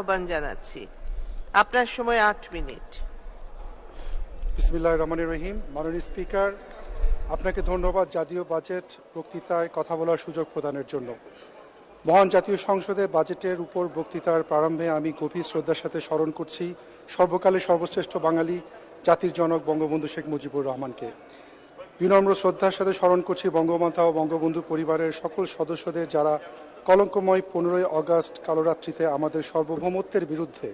আহ্বান জানাচ্ছি। আপনার সময় আট মিনিট। রহিম। মাননীয় স্পিকার, আপনাকে ধন্যবাদ জাতীয় বাজেট বক্তৃতায় কথা বলার সুযোগ প্রদানের জন্য। মহান জাতীয় সংসদে বাজেটের উপর বক্তৃতার প্রারম্ভে আমি গভীর শ্রদ্ধার সাথে স্মরণ করছি সর্বকালের সর্বশ্রেষ্ঠ বাঙালি জাতির জনক বঙ্গবন্ধু শেখ মুজিবুর রহমানকে। বিনম্র শ্রদ্ধার সাথে স্মরণ করছি বঙ্গমাতা ও বঙ্গবন্ধু পরিবারের সকল সদস্যদের যারা কলঙ্কময় পনেরোই অগাস্ট কালরাত্রিতে আমাদের সার্বভৌমত্বের বিরুদ্ধে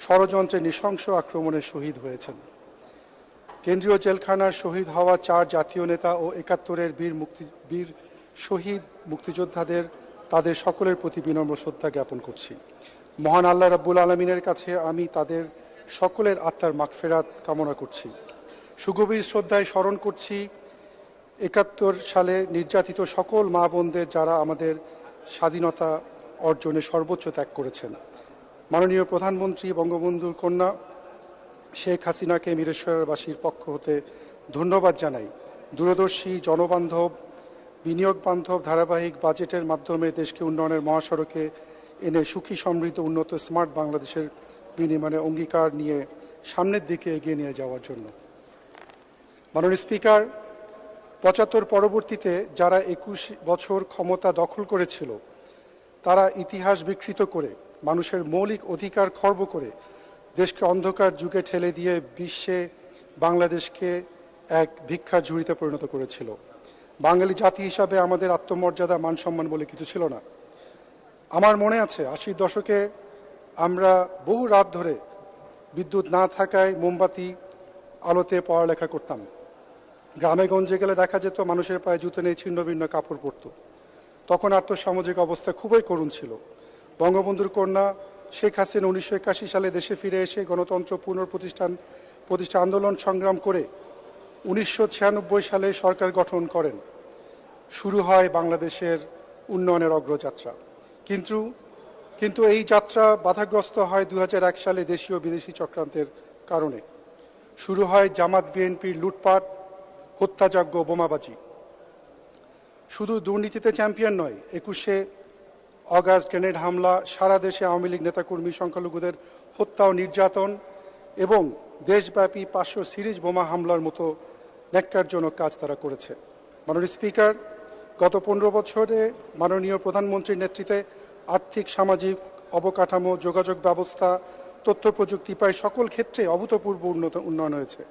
ষড়যন্ত্রে নৃশংস আক্রমণে শহীদ হয়েছেন। কেন্দ্রীয় জেলখানার শহীদ হওয়া চার জাতীয় নেতা ও একাত্তরের বীর মুক্তি, বীর শহীদ মুক্তিযোদ্ধাদের তাদের সকলের প্রতি বিনম্র শ্রদ্ধা জ্ঞাপন করছি। মহান আল্লাহ রাব্বুল আলমিনের কাছে আমি তাদের সকলের আত্মার মাগফেরাত কামনা করছি। সুগভীর শ্রদ্ধায় স্মরণ করছি একাত্তর সালে নির্যাতিত সকল মা বোনদের যারা আমাদের স্বাধীনতা অর্জনে সর্বোচ্চ ত্যাগ করেছেন। মাননীয় প্রধানমন্ত্রী বঙ্গবন্ধুর কন্যা শেখ হাসিনাকে মিরেশ্বরবাসীর পক্ষ হতে ধন্যবাদ জানাই। দূরদর্শী জনবান্ধব বিনিয়োগ বান্ধব ধারাবাহিক বাজেটের মাধ্যমে দেশকে উন্নয়নের মহাসড়কে এনে সুখী সমৃদ্ধ উন্নত স্মার্ট বাংলাদেশের বিনিময়ে অঙ্গীকার নিয়ে সামনের দিকে এগিয়ে নিয়ে যাওয়ার জন্য। মাননীয় স্পিকার পঁচাত্তর পরবর্তীতে যারা একুশ বছর ক্ষমতা দখল করেছিল, তারা ইতিহাস বিকৃত করে, মানুষের মৌলিক অধিকার খর্ব করে, দেশকে অন্ধকার যুগে ঠেলে দিয়ে বিশ্বে বাংলাদেশকে এক ভিক্ষার ঝুড়িতে পরিণত করেছিল। বাঙালি জাতি হিসাবে আমাদের আত্মমর্যাদা মান সম্মান বলে কিছু ছিল না। আমার মনে আছে, আশির দশকে আমরা বহু রাত ধরে বিদ্যুৎ না থাকায় মোমবাতি আলোতে পড়ালেখা করতাম। গ্রামে গঞ্জে গেলে দেখা যেত মানুষের পায়ে জুতো নেই, ছিন্ন ভিন্ন কাপড় পরত। তখন আর্থসামাজিক অবস্থা খুবই করুণ ছিল। বঙ্গবন্ধুর কন্যা শেখ হাসিনা উনিশশো একাশি সালে দেশে ফিরে এসে গণতন্ত্র পুনঃপ্রতিষ্ঠান প্রতিষ্ঠা আন্দোলন সংগ্রাম করে উনিশশো ছিয়ানব্বই সালে সরকার গঠন করেন। শুরু হয় বাংলাদেশের উন্নয়নের অগ্রযাত্রা। কিন্তু কিন্তু এই যাত্রা বাধাগ্রস্ত হয় দুই হাজার এক সালে দেশীয় বিদেশি চক্রান্তের কারণে। শুরু হয় জামাত বিএনপির লুটপাট হত্যাযজ্ঞ বোমাবাজি। শুধু দুর্নীতিতে চ্যাম্পিয়ন নয়, একুশে অগাস্ট গ্রেনেড হামলা, সারা দেশে আওয়ামী লীগ নেতাকর্মী সংখ্যালঘুদের হত্যা ও নির্যাতন এবং দেশব্যাপী পাঁচশো সিরিজ বোমা হামলার মতো ন্যাক্কারজনক কাজ তারা করেছে। মাননীয় স্পিকার, গত পনেরো বছরে মাননীয় প্রধানমন্ত্রীর নেতৃত্বে আর্থিক, সামাজিক অবকাঠামো, যোগাযোগ ব্যবস্থা তথ্য প্রযুক্তি প্রায় সকল ক্ষেত্রে অভূতপূর্ব উন্নত উন্নয়ন হয়েছে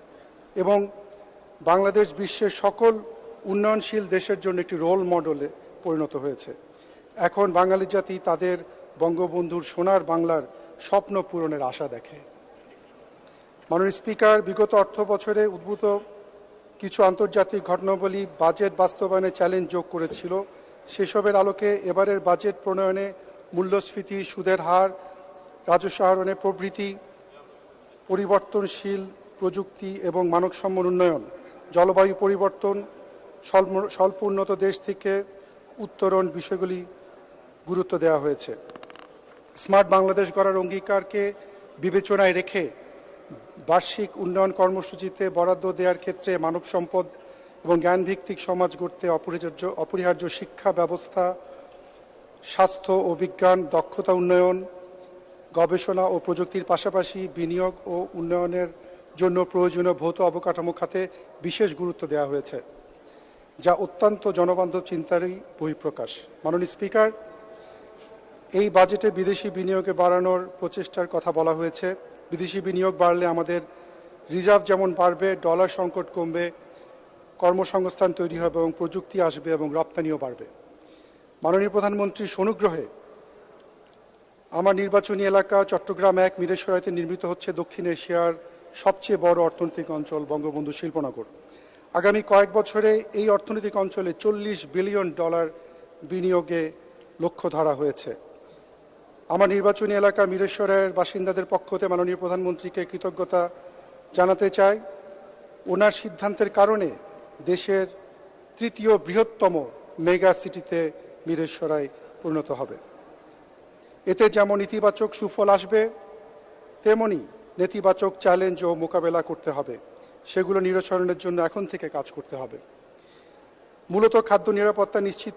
এবং বাংলাদেশ বিশ্বের সকল উন্নয়নশীল দেশের জন্য একটি রোল মডেলে পরিণত হয়েছে। এখন বাঙালি জাতি তাদের বঙ্গবন্ধুর সোনার বাংলার স্বপ্ন পূরণের আশা দেখে। মাননীয় স্পিকার, বিগত অর্থ বছরে উদ্ভূত কিছু আন্তর্জাতিক ঘটনাবলী বাজেট বাস্তবায়নে চ্যালেঞ্জ যোগ করেছিল। সেসবের আলোকে এবারের বাজেট প্রণয়নে মূল্যস্ফীতি, সুদের হার, রাজস্ব আহরণে প্রভৃতি পরিবর্তনশীল প্রযুক্তি এবং মানবসম্পন্ন উন্নয়ন জলবায়ু পরিবর্তন, স্বল্প- উন্নত দেশ থেকে উত্তরণ বিষয়গুলি গুরুত্ব দেওয়া হয়েছে। স্মার্ট বাংলাদেশ গড়ার অঙ্গীকারকে বিবেচনায় রেখে বার্ষিক উন্নয়ন কর্মসূচিতে বরাদ্দ দেওয়ার ক্ষেত্রে মানব সম্পদ এবং জ্ঞানভিত্তিক সমাজ গড়তে অপরিহার্য অপরিহার্য শিক্ষা ব্যবস্থা, স্বাস্থ্য ও বিজ্ঞান, দক্ষতা উন্নয়ন, গবেষণা ও প্রযুক্তির পাশাপাশি বিনিয়োগ ও উন্নয়নের জন্য প্রয়োজনীয় ভৌত অবকাঠামো খাতে বিশেষ গুরুত্ব দেওয়া হয়েছে, যা অত্যন্ত জনবান্ধব চিন্তারই বহিঃপ্রকাশ। মাননীয় স্পিকার, এই বাজেটে বিদেশি বিনিয়োগে বাড়ানোর প্রচেষ্টার কথা বলা হয়েছে। বিদেশি বিনিয়োগ বাড়লে আমাদের রিজার্ভ যেমন বাড়বে, ডলার সংকট কমবে, কর্মসংস্থান তৈরি হবে এবং প্রযুক্তি আসবে এবং রপ্তানিও বাড়বে। মাননীয় প্রধানমন্ত্রী অনুগ্রহে আমার নির্বাচনী এলাকা চট্টগ্রাম এক মিরেশ্বরাইতে নির্মিত হচ্ছে দক্ষিণ এশিয়ার সবচেয়ে বড় অর্থনৈতিক অঞ্চল বঙ্গবন্ধু শিল্পনগর। আগামী কয়েক বছরে এই অর্থনৈতিক অঞ্চলে চল্লিশ বিলিয়ন ডলার বিনিয়োগে লক্ষ্য ধরা হয়েছে। আমার নির্বাচনী এলাকা মিরেশ্বরের বাসিন্দাদের পক্ষ হতে মাননীয় প্রধানমন্ত্রীকে কৃতজ্ঞতা জানাতে চাই। ওনার সিদ্ধান্তের কারণে দেশের তৃতীয় বৃহত্তম মেগা সিটিতে মিরেশ্বরাই পরিণত হবে। এতে যেমন ইতিবাচক সুফল আসবে, তেমনি নেতিবাচক চ্যালেঞ্জ ও মোকাবেলা করতে হবে। সেগুলো নিরসনের জন্য এখন থেকে কাজ করতে হবে। মূলত খাদ্য নিরাপত্তা নিশ্চিত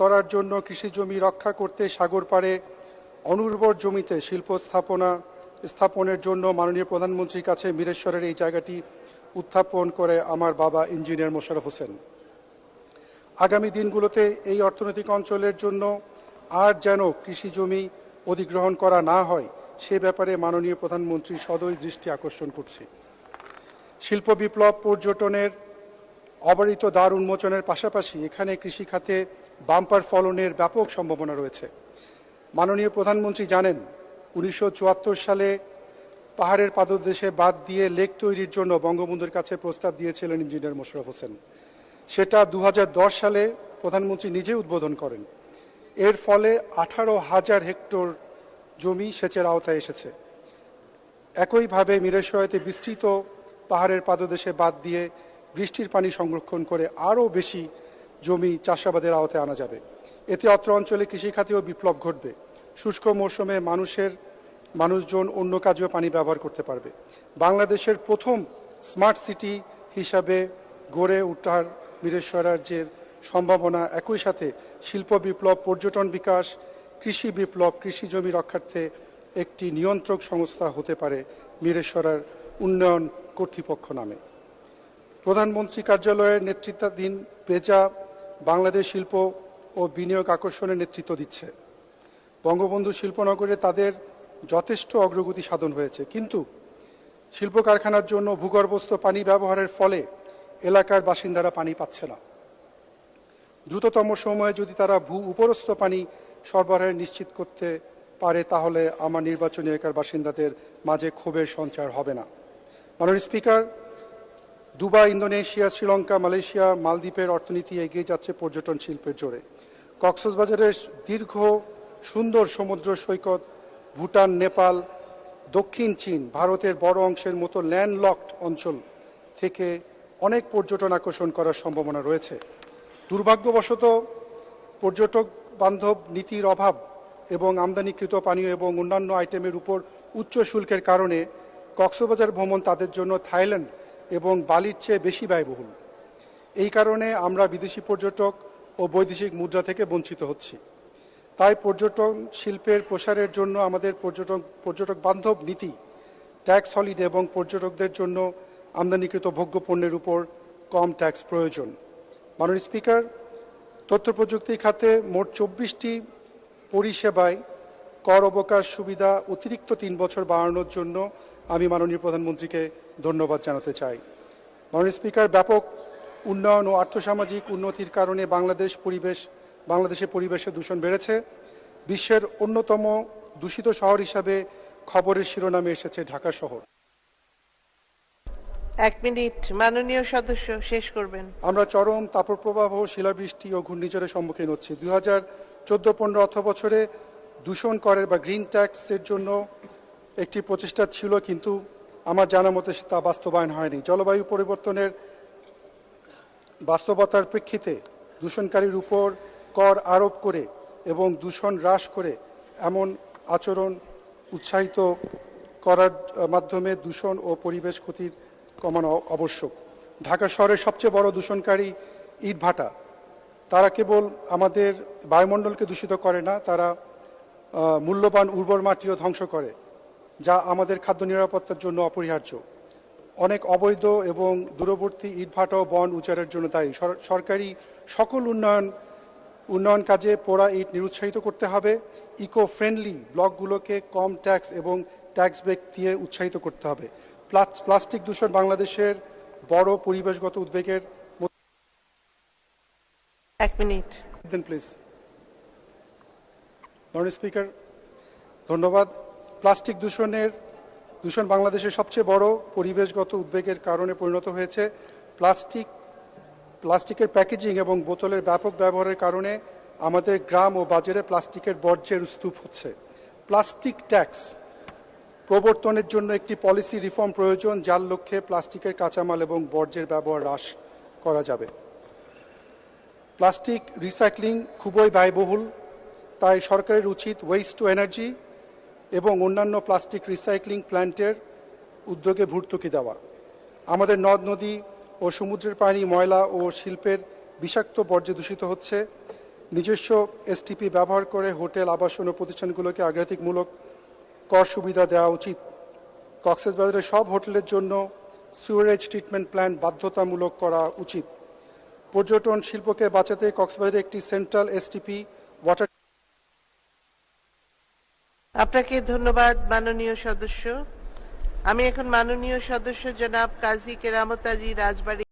করার জন্য কৃষি জমি রক্ষা করতে সাগর পাড়ে অনুর্বর জমিতে শিল্প স্থাপনা, স্থাপনের জন্য মাননীয় প্রধানমন্ত্রীর কাছে বীরেশ্বরের এই জায়গাটি উত্থাপন করে আমার বাবা ইঞ্জিনিয়ার মোশারফ হোসেন। আগামী দিনগুলোতে এই অর্থনৈতিক অঞ্চলের জন্য আর যেন কৃষি জমি অধিগ্রহণ করা না হয় সে ব্যাপারে মাননীয় প্রধানমন্ত্রী সদয় দৃষ্টি আকর্ষণ করছি। শিল্প বিপ্লব পর্যটনের অবারিত দ্বার উন্মোচনের পাশাপাশি এখানে কৃষিখাতে বাম্পার ফলনের ব্যাপক সম্ভাবনা রয়েছে। মাননীয় প্রধানমন্ত্রী জানেন, উনিশশো চুয়াত্তর সালে পাহাড়ের পাদদেশে বাদ দিয়ে লেক তৈরির জন্য বঙ্গবন্ধুর কাছে প্রস্তাব দিয়েছিলেন ইঞ্জিনিয়ার মোশরফ হোসেন। সেটা দু হাজার দশ সালে প্রধানমন্ত্রী নিজে উদ্বোধন করেন। এর ফলে আঠারো হাজার হেক্টর জমি সেচের আওতায় এসেছে। একইভাবে মিরেশ্বরাতে বিস্তৃত পাহাড়ের পাদদেশে বাদ দিয়ে বৃষ্টির পানি সংরক্ষণ করে আরও বেশি জমি চাষাবাদের আওতায় আনা যাবে। এতে অত্র অঞ্চলে কৃষিখাতেও বিপ্লব ঘটবে। শুষ্ক মৌসুমে মানুষের, মানুষজন অন্য কাজেও পানি ব্যবহার করতে পারবে। বাংলাদেশের প্রথম স্মার্ট সিটি হিসাবে গড়ে ওঠার বীরেশ্বর রাজ্যের সম্ভাবনা, একই সাথে শিল্প বিপ্লব, পর্যটন বিকাশ কৃষি বিপ্লব, কৃষি জমি রক্ষার্থে একটি নিয়ন্ত্রক সংস্থা হতে পারে বীরেশ্বরার উন্নয়ন কর্তৃপক্ষ নামে। প্রধানমন্ত্রী কার্যালয়ের নেতৃত্বাধীন পেজা বাংলাদেশ শিল্প ও বিনিয়োগ আকর্ষণের নেতৃত্ব দিচ্ছে। বঙ্গবন্ধু শিল্পনগরে তাদের যথেষ্ট অগ্রগতি সাধন হয়েছে। কিন্তু শিল্প কারখানার জন্য ভূগর্ভস্থ পানি ব্যবহারের ফলে এলাকার বাসিন্দারা পানি পাচ্ছে না। দ্রুততম সময়ে যদি তারা ভূ উপরস্থ পানি সরবরাহ নিশ্চিত করতে পারে তাহলে আমার নির্বাচনী এলাকার বাসিন্দাদের মাঝে ক্ষোভের সঞ্চার হবে না। মাননীয় speaker, Dubai, Indonesia, Sri Lanka, Malaysia, মালদ্বীপের অর্থনীতি এগিয়ে যাচ্ছে পর্যটন শিল্পের জোরে। কক্সবাজারের দীর্ঘ, সুন্দর সমুদ্র সৈকত, ভুটান, নেপাল, দক্ষিণ চীন, ভারতের বড় অংশের মতো ল্যান্ডলকড অঞ্চল থেকে অনেক পর্যটন আকর্ষণ করার সম্ভাবনা রয়েছে। দুর্ভাগ্যবশত পর্যটক বান্ধব নীতির অভাব এবং আমদানিকৃত পানীয় এবং অন্যান্য আইটেমের উপর উচ্চ শুল্কের কারণে কক্সবাজার ভ্রমণ তাদের জন্য থাইল্যান্ড এবং বালির চেয়ে বেশি ব্যয়বহুল। এই কারণে আমরা বিদেশি পর্যটক ও বৈদেশিক মুদ্রা থেকে বঞ্চিত হচ্ছি। তাই পর্যটন শিল্পের প্রসারের জন্য আমাদের পর্যটক পর্যটক বান্ধব নীতি, ট্যাক্স হলিডে এবং পর্যটকদের জন্য আমদানিকৃত ভোগ্য পণ্যের উপর কম ট্যাক্স প্রয়োজন। মাননীয় স্পিকার তথ্য প্রযুক্তি খাতে মোট চব্বিশটি পরিষেবায় কর অবকাশ সুবিধা অতিরিক্ত তিন বছর বাড়ানোর জন্য আমি মাননীয় প্রধানমন্ত্রীকে ধন্যবাদ জানাতে চাই। মাননীয় স্পিকার, ব্যাপক উন্নয়ন ও আর্থসামাজিক উন্নতির কারণে বাংলাদেশ পরিবেশ বাংলাদেশে পরিবেশে দূষণ বেড়েছে। বিশ্বের অন্যতম দূষিত শহর হিসাবে খবরের শিরোনামে এসেছে ঢাকা শহর। এক মিনিট, মাননীয় সদস্য, শেষ করবেন। আমরা চরম তাপপ্রবাহ, শিলাবৃষ্টি ও ঘূর্ণিঝড়ের সম্মুখীন হচ্ছি। দুই হাজার চোদ্দ পনেরো অর্থ বছরে দূষণ করের বা গ্রিন ট্যাক্সের জন্য একটি প্রচেষ্টা ছিল, কিন্তু আমার জানা মতে তা বাস্তবায়ন হয়নি। জলবায়ু পরিবর্তনের বাস্তবতার প্রেক্ষিতে দূষণকারীর উপর কর আরোপ করে এবং দূষণ হ্রাস করে এমন আচরণ উৎসাহিত করার মাধ্যমে দূষণ ও পরিবেশ ক্ষতির কমানো আবশ্যক। ঢাকা শহরের সবচেয়ে বড় দূষণকারী ইটভাটা তারা কেবল আমাদের বায়ুমণ্ডলকে দূষিত করে না, তারা মূল্যবান উর্বর মাটিও ধ্বংস করে, যা আমাদের খাদ্য নিরাপত্তার জন্য অপরিহার্য। অনেক অবৈধ এবং দূরবর্তী ইটভাটা ও বন উচারের জন্য দায়ী। সরকারি সকল উন্নয়ন উন্নয়ন কাজে পোড়া ইট নিরুৎসাহিত করতে হবে। ইকো ফ্রেন্ডলি ব্লকগুলোকে কম ট্যাক্স এবং ট্যাক্স ব্রেক দিয়ে উৎসাহিত করতে হবে। প্লাস্টিক দূষণ বাংলাদেশের বড় পরিবেশগত উদ্বেগের এক মিনিট। দেন প্লিজ। মাননীয় স্পিকার ধন্যবাদ। প্লাস্টিক দূষণের দূষণ বাংলাদেশের সবচেয়ে বড় পরিবেশগত উদ্বেগের কারণে পরিণত হয়েছে প্লাস্টিক প্লাস্টিকের প্যাকেজিং এবং বোতলের ব্যাপক ব্যবহারের কারণে আমাদের গ্রাম ও বাজারে প্লাস্টিকের বর্জ্যের স্তূপ হচ্ছে। প্লাস্টিক ট্যাক্স প্রবর্তনের জন্য একটি পলিসি রিফর্ম প্রয়োজন, যার লক্ষ্যে প্লাস্টিকের কাঁচামাল এবং বর্জ্যের ব্যবহার হ্রাস করা যাবে। প্লাস্টিক রিসাইক্লিং খুবই ব্যয়বহুল, তাই সরকারের উচিত ওয়েস্ট টু এনার্জি এবং অন্যান্য প্লাস্টিক রিসাইক্লিং প্ল্যান্টের উদ্যোগে ভর্তুকি দেওয়া। আমাদের নদ, নদী ও সমুদ্রের পানি, ময়লা ও শিল্পের বিষাক্ত বর্জ্য দূষিত হচ্ছে। নিজস্ব এসটিপি ব্যবহার করে হোটেল, আবাসন ও প্রতিষ্ঠানগুলোকে আগ্রাধিকমূলক কর সুবিধা দেওয়া উচিত। কক্সবাজারের সব হোটেলের জন্য সুয়ারেজ ট্রিটমেন্ট প্ল্যান বাধ্যতামূলক করা উচিত। পর্যটন শিল্পকে বাঁচাতে কক্সবাজারে একটি সেন্ট্রাল এসটিপি ওয়াটার আপনাকে ধন্যবাদ, মাননীয় সদস্য। আমি এখন মাননীয় সদস্য জনাব কাজী কেরামত রাজবাড়ী